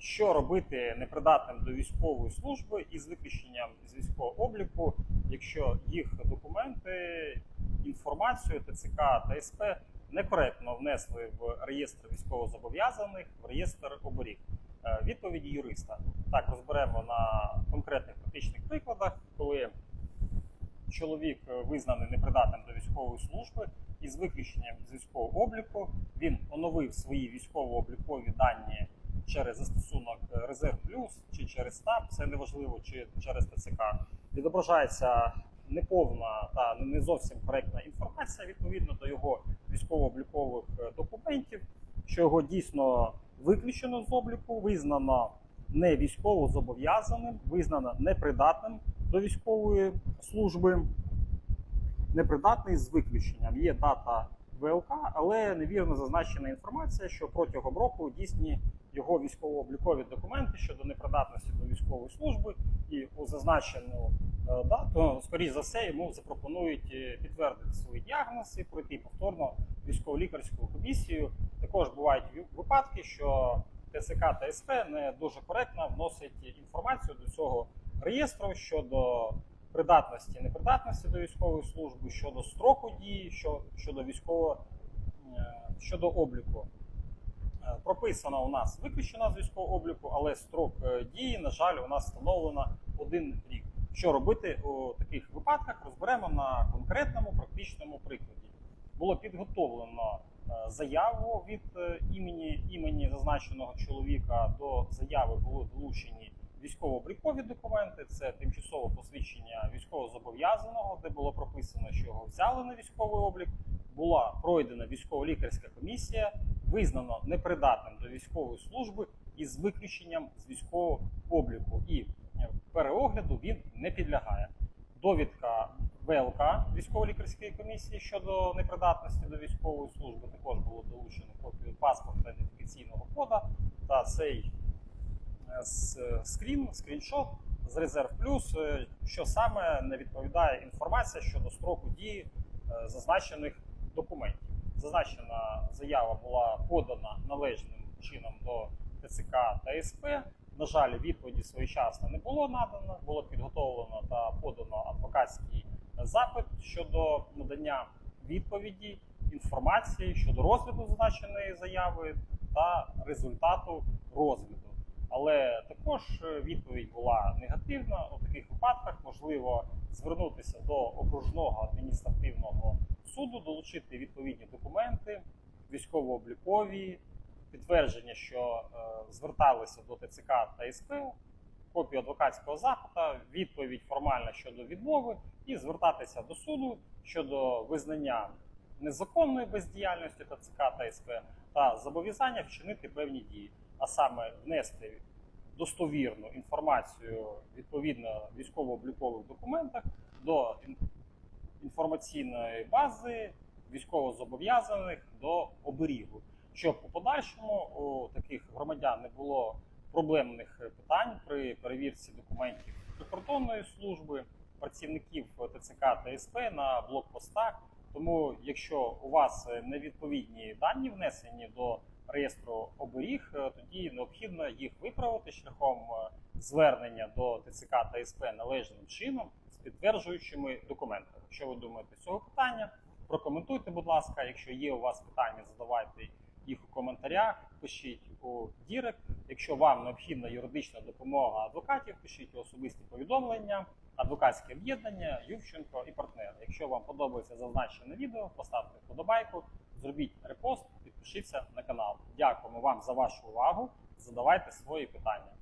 Що робити непридатним до військової служби із виключенням з військового обліку, якщо їх документи, інформацію ТЦК та СП некоректно внесли в реєстр військовозобов'язаних, в реєстр оборіг? Е, Відповіді юриста. Так, розберемо на конкретних практичних прикладах, коли чоловік е, визнаний непридатним до військової служби із виключенням з військового обліку, він оновив свої військово-облікові дані через застосунок е, Резерв Плюс чи через СТАП, це неважливо, чи через ТЦК. Відображається неповна та не зовсім коректна інформація відповідно до його військово-облікових е, документів, що його дійсно виключено з обліку, визнано не військово зобов'язаним, визнано непридатним до військової служби, непридатний з виключенням. Є дата ВЛК, але невірно зазначена інформація, що протягом року дійсні його військово-облікові документи щодо непридатності до військової служби, і у зазначену е, дату, скоріш за все, йому запропонують е, підтвердити свої діагнози, пройти повторно військово-лікарську комісію. Також бувають випадки, що ТСК та СП не дуже коректно вносить інформацію до цього реєстру щодо придатності, непридатності до військової служби, щодо строку дії, що- щодо військового е, щодо обліку. Е, Прописано у нас виключено з військового обліку, але строк е, дії, на жаль, у нас встановлено один рік. Що робити у таких випадках, розберемо на конкретному практичному прикладі. Було підготовлено заяву від імені імені зазначеного чоловіка. До заяви були долучені військово-облікові документи. Це тимчасове посвідчення військовозобов'язаного, де було прописано, що його взяли на військовий облік. Була пройдена військово-лікарська комісія, визнано непридатним до військової служби із виключенням з військового обліку. І е, переогляду він не підлягає. Довідка ВЛК військово-лікарської комісії щодо непридатності до військової служби також було долучено копію паспорта ідентифікаційного кода та цей скрін, скріншот з резерв плюс, е, що саме не відповідає інформація щодо строку дії е, зазначених документів. Зазначена заява була подана належним чином до ТЦК та СП. На жаль, відповіді своєчасно не було надано. Було підготовлено та подано адвокатський запит щодо надання відповіді, інформації щодо розгляду зазначеної заяви та результату розгляду. Але також е, відповідь була негативна. У таких випадках можливо звернутися до окружного адміністративного суду, долучити відповідні документи, військово-облікові, підтвердження, що е, зверталися до ТЦК та СП, копію адвокатського запита, відповідь формальна щодо відмови, і звертатися до суду щодо визнання незаконної бездіяльності ТЦК та СП та зобов'язання вчинити певні дії, а саме внести достовірну інформацію відповідно військово-облікових документах до інформаційної бази військовозобов'язаних до оберігу, щоб у подальшому у таких громадян не було проблемних питань при перевірці документів прикордонної служби, працівників ТЦК та СП на блокпостах. Тому, якщо у вас невідповідні дані внесені до реєстру оберіг, е, тоді необхідно їх виправити шляхом е, звернення до ТЦК та СП належним чином з підтверджуючими документами. Що ви думаєте з цього питання? Прокоментуйте, будь ласка. Якщо є у вас питання, задавайте їх у коментарях, пишіть у Дірект. Якщо вам необхідна юридична допомога адвокатів, пишіть у особисті повідомлення, адвокатське об'єднання, Ювченко і партнери. Якщо вам подобається зазначене відео, поставте вподобайку, зробіть репост, підпишіться на канал. Дякуємо вам за вашу увагу. Задавайте свої питання.